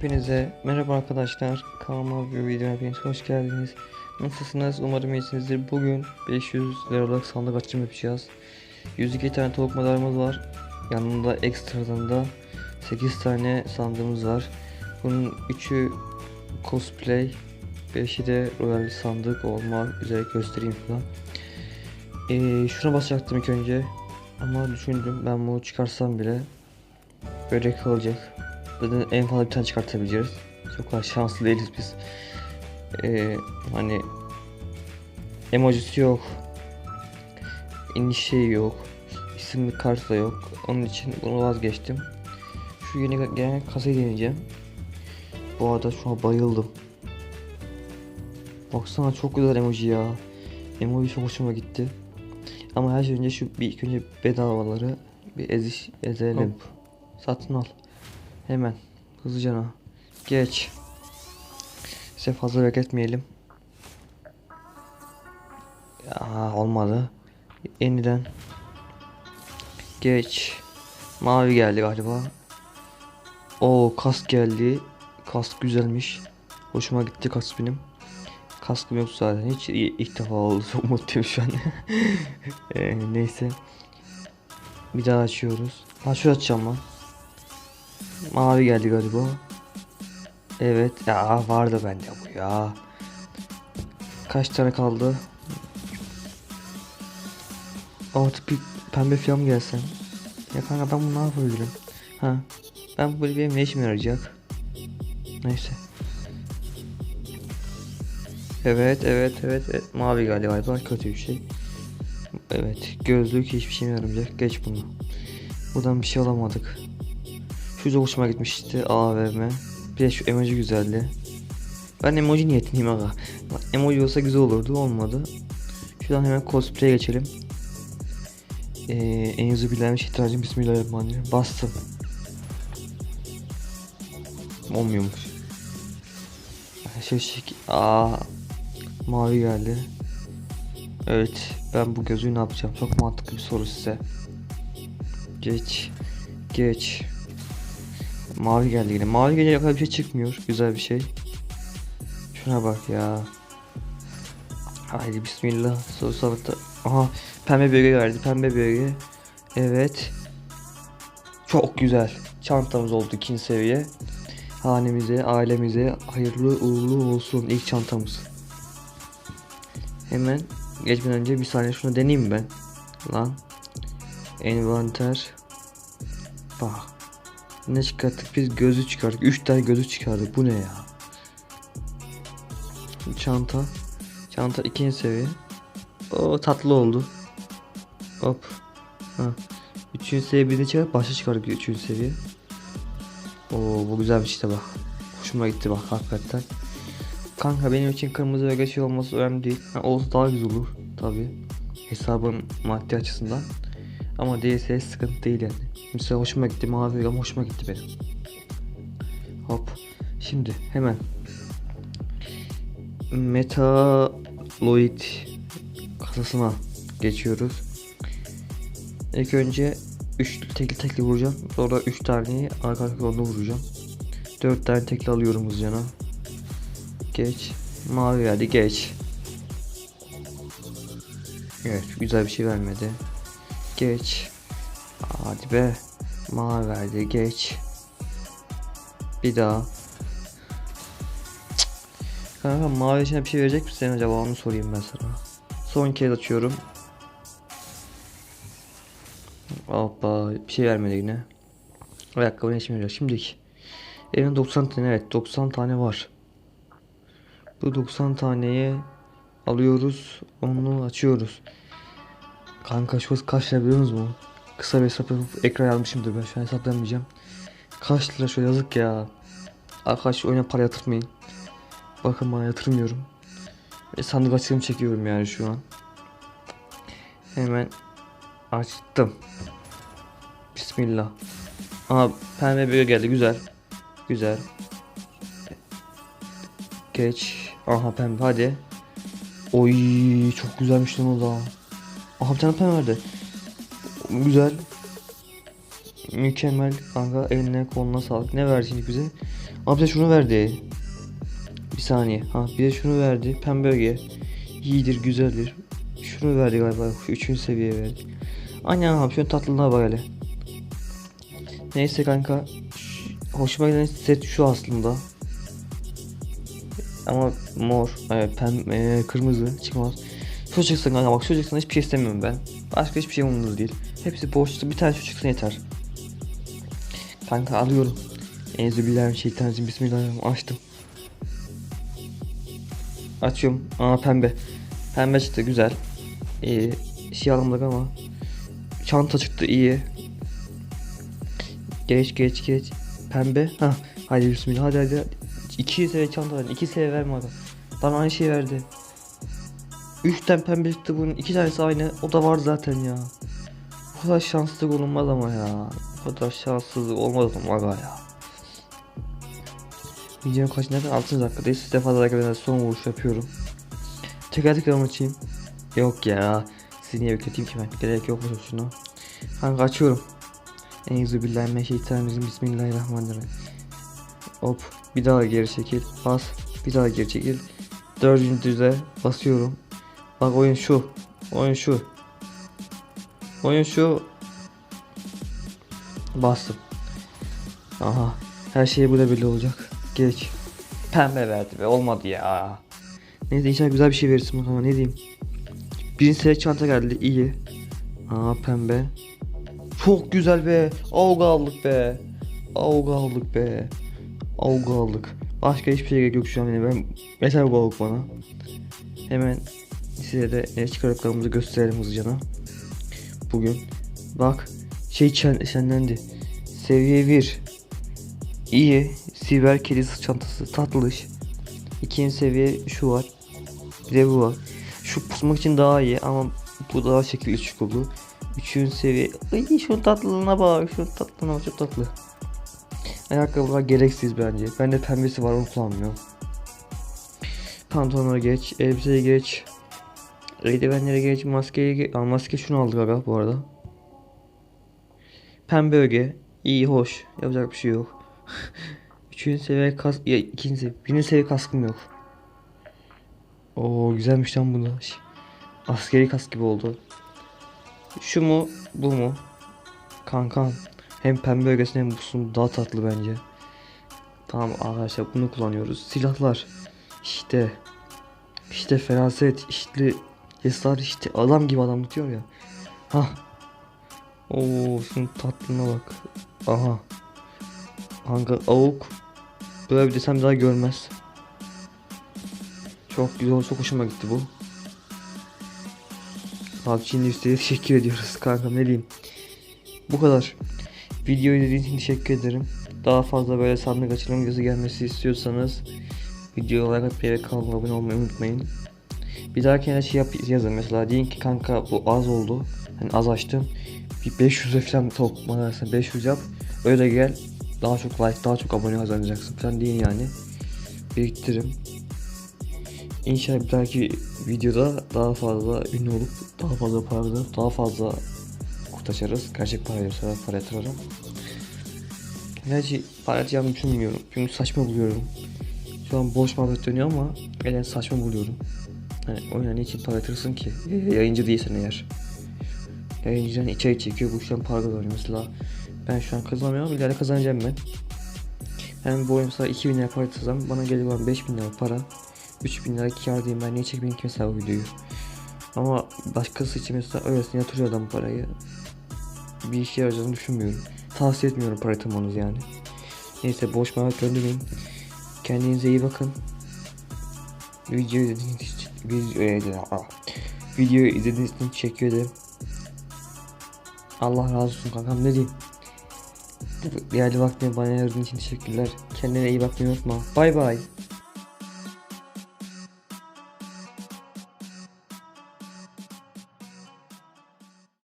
Hepinize merhaba arkadaşlar. Kanalıma bir videoya hepiniz hoş geldiniz. Nasılsınız? Umarım iyisinizdir. Bugün 500 liralık sandık açım yapacağız. 102 tane tavuk madalyamız var. Yanında ekstradan da 8 tane sandığımız var. Bunun 3'ü cosplay, 5'i de royal sandık olmak üzere göstereyim falan. Ee, şuna basacaktım ilk önce. Ama düşündüm ben bunu çıkarsam bile böyle kalacak. Zaten en fazla bir tane çıkartabiliriz. Çok şanslı değiliz biz. Ee, hani emojisi yok. İniş şeyi yok. İsimli kart da yok. Onun için bunu vazgeçtim. Şu yeni gelen kasayı deneyeceğim. Bu arada şu an bayıldım. Baksana çok güzel emoji ya. Emoji çok hoşuma gitti. Ama her şey önce şu bir ilk önce bedavaları bir eziş ezelim. Satın al. Hemen hızlıca geç. Size fazla bekletmeyelim. Ya olmadı. Yeniden geç. Mavi geldi galiba. O kask geldi. Kask güzelmiş. Hoşuma gitti kask benim. Kaskım yok zaten. Hiç ilk defa oldu. Çok mutluyum şu an. Ee, neyse. Bir daha açıyoruz. Ha şu açacağım lan. Mavi geldi galiba. Evet. Ya vardı bende bu ya. Kaç tane kaldı? Artık bir pembe falan gelsen. Ya kanka ben bunu ne yapabilirim? Ha. Ben bu benim ne işime yarayacak? Neyse. Evet, evet, evet, evet. Mavi geldi galiba. Kötü bir şey. Evet. Gözlük hiçbir şey yaramayacak. Geç bunu. Buradan bir şey alamadık. Da hoşuma gitmişti AVM. Bir de şu emoji güzeldi. Ben emoji niyetliyim aga. Emoji olsa güzel olurdu olmadı. Şuradan hemen cosplay'e geçelim. Ee, en hızlı bilen şeytanacım bismillahirrahmanirrahim. Bastım. Olmuyormuş. Şey şey aa mavi geldi. Evet ben bu gözü ne yapacağım? Çok mantıklı bir soru size. Geç. Geç. Mavi geldi yine. Mavi gelince kadar bir şey çıkmıyor. Güzel bir şey. Şuna bak ya. Haydi bismillah. Soru savaşta. Aha pembe bölge verdi. Pembe bölge. Evet. Çok güzel. Çantamız oldu ikinci seviye. Hanemize, ailemize hayırlı uğurlu olsun ilk çantamız. Hemen geçmeden önce bir saniye şunu deneyeyim ben. Lan. Envanter. Bak. Ne çıkarttık biz gözü çıkardık. 3 tane gözü çıkardık. Bu ne ya? Çanta. Çanta ikinci seviye. O tatlı oldu. Hop. Ha. Üçüncü seviye bir de çıkar. Başa çıkardık üçüncü seviye. Oo bu güzel bir de bak. Hoşuma gitti bak hakikaten. Kanka benim için kırmızı ve geçiyor olması önemli değil. Ha, olsa daha güzel olur. Tabi. Hesabın maddi açısından. Ama değilse sıkıntı değil yani. Mesela hoşuma gitti mavi ama hoşuma gitti benim. Hop. Şimdi hemen Metaloid kasasına geçiyoruz. İlk önce 3 tekli tekli vuracağım. Sonra 3 taneyi arka arka vuracağım. 4 tane tekli alıyorum hızlıca. Geç. Mavi geldi geç. Evet güzel bir şey vermedi. Geç. Hadi be. Mavi verdi geç. Bir daha. Cık. Kanka mavi içine bir şey verecek misin acaba onu sorayım ben sana. Son kez açıyorum. Hoppa bir şey vermedi yine. Ayakkabı ne işime yarıyor şimdiki. Evin 90 tane evet 90 tane var. Bu 90 taneyi alıyoruz. Onu açıyoruz. Kanka şu kaç lira biliyor musunuz mu? Kısa bir hesap yapıp ekran yazmışımdır ben şu an hesaplayamayacağım. Kaç lira şu yazık ya. Arkadaş oyuna para yatırmayın. Bakın bana yatırmıyorum. Ve sandık açılımı çekiyorum yani şu an. Hemen açtım. Bismillah. Aha pembe böyle geldi güzel. Güzel. Geç. Aha pembe hadi. Oy çok güzelmiş lan o da. Aha bir tane pembe verdi. Güzel. Mükemmel kanka eline koluna sağlık. Ne şimdi bize? Abi bize şunu verdi. Bir saniye. Ha bir de şunu verdi. Pembe öge. İyidir, güzeldir. Şunu verdi galiba. Üçüncü seviye verdi. Aynen abi şunun tatlılığına bak hele. Neyse kanka. Hoşuma giden set şu aslında. Ama mor, e, pem, e, kırmızı çıkmaz. Şu çıksın kanka bak şu çıksın hiçbir şey istemiyorum ben. Başka hiçbir şey umurumda değil. Hepsi boştu bir tane şu çıksın yeter. Kanka alıyorum. Enzübillahimineşşeytanirracim bismillahirrahmanirrahim açtım. Açıyorum. Aa pembe. Pembe çıktı güzel. İyi. Şey alamadık ama. Çanta çıktı iyi. Geç geç geç. Pembe. Ha. Hadi bismillah hadi hadi. 2 seviye çanta verdi. 2 seviye verme adam. Bana aynı şey verdi. 3 tane pembe çıktı bunun. 2 tanesi aynı. O da var zaten ya. Bu kadar şanssızlık olunmaz ama ya. Bu kadar şanssızlık olmaz ama aga ya. Videonun kaç nereden 6. dakikadayız. Siz de fazla dakika son vuruş yapıyorum. Teker mı açayım? Yok ya. Sizi niye bekleteyim ki ben? Gerek yok mu şuna? Kanka açıyorum. Euzubillahimineşşeytanirracim. Bismillahirrahmanirrahim. Hop. Bir daha geri çekil. Bas. Bir daha geri çekil. Dördüncü düze basıyorum. Bak oyun şu. Oyun şu. Oyun şu. Bastım. Aha. Her şey burada belli olacak. Geç. Pembe verdi be. Olmadı ya. Neyse inşallah güzel bir şey verirsin bakalım ne diyeyim. Birinci seviye çanta geldi. iyi. Aa pembe. Çok güzel be. Avga aldık be. Avga aldık be. Avga aldık. Başka hiçbir şey gerek yok şu an. Yani ben yeter bu avuk bana. Hemen size de ne çıkardıklarımızı gösterelim hızlıca. Bugün. Bak. Şey şen, şenlendi. Seviye 1. İyi. Siber kedi sırt çantası. Tatlış. İkinci seviye şu var. Bir de bu var. Şu pusmak için daha iyi ama bu daha şekilli çukurlu. Üçüncü seviye. Ay şunun tatlılığına bak. Şunun tatlılığına bak. Çok tatlı. Ayakkabılar gereksiz bence. Bende pembesi var onu kullanmıyorum. Pantolonları geç. Elbiseyi geç. Eldivenleri geç. Maskeyi. Aa, maske şunu aldık aga bu arada. Pembe öge. İyi hoş. Yapacak bir şey yok. Üçüncü seviye kas... Ya ikinci. Birinci seviye kaskım yok. Oo güzelmiş lan bu Askeri kask gibi oldu. Şu mu bu mu? Kankam. Hem pembe ögesi hem busun daha tatlı bence. Tamam arkadaşlar bunu kullanıyoruz. Silahlar. İşte. İşte feraset. işte Yesar işte adam gibi adam tutuyor ya. Ha. Oo şunun tatlına bak. Aha. Kanka avuk. Böyle bir desem daha görmez. Çok güzel, çok hoşuma gitti bu. PUBG'nin üstüne teşekkür ediyoruz kanka ne diyeyim. Bu kadar. Videoyu izlediğiniz için teşekkür ederim. Daha fazla böyle sandık açılım videosu gelmesi istiyorsanız videoya like atmayı ve kanalıma abone olmayı unutmayın. Bir dahakine şey yap yazın mesela deyin ki kanka bu az oldu. Hani az açtım. Bir 500 falan tavuk manasına 500 yap. Öyle gel. Daha çok like, daha çok abone kazanacaksın falan deyin yani. Biriktirin. İnşallah bir dahaki videoda daha fazla ünlü olup daha fazla para kazanıp daha fazla kutu açarız. Gerçek para yoksa para yatırırım. Gerçi para yatacağımı düşünmüyorum. Çünkü saçma buluyorum. Şu an boş muhabbet dönüyor ama gelen saçma buluyorum. Hani oyuna niçin para yatırırsın ki? Y- Yayıncı değilsen eğer. Yayıncıdan içerik çekiyor bu an para kazanıyor mesela. Ben şu an kazanamıyorum ileride kazanacağım ben. Ben bu oyun mesela 2000 lira para yatırsam bana gelir bana 5000 lira para. 3000 lira kar diyeyim ben niye çekmeyeyim ki mesela bu videoyu. Ama başkası için mesela öylesine yatırıyor adam parayı. Bir işe yarayacağını düşünmüyorum. Tavsiye etmiyorum para yatırmanızı yani. Neyse boş muhabbet döndürmeyin. Kendinize iyi bakın. Videoyu izlediğiniz için video, Aa. videoyu izlediğiniz için teşekkür ederim. Allah razı olsun kankam ne diyeyim. Değerli vaktini bana ayırdığın için teşekkürler. Kendine iyi bakmayı unutma. Bay bay.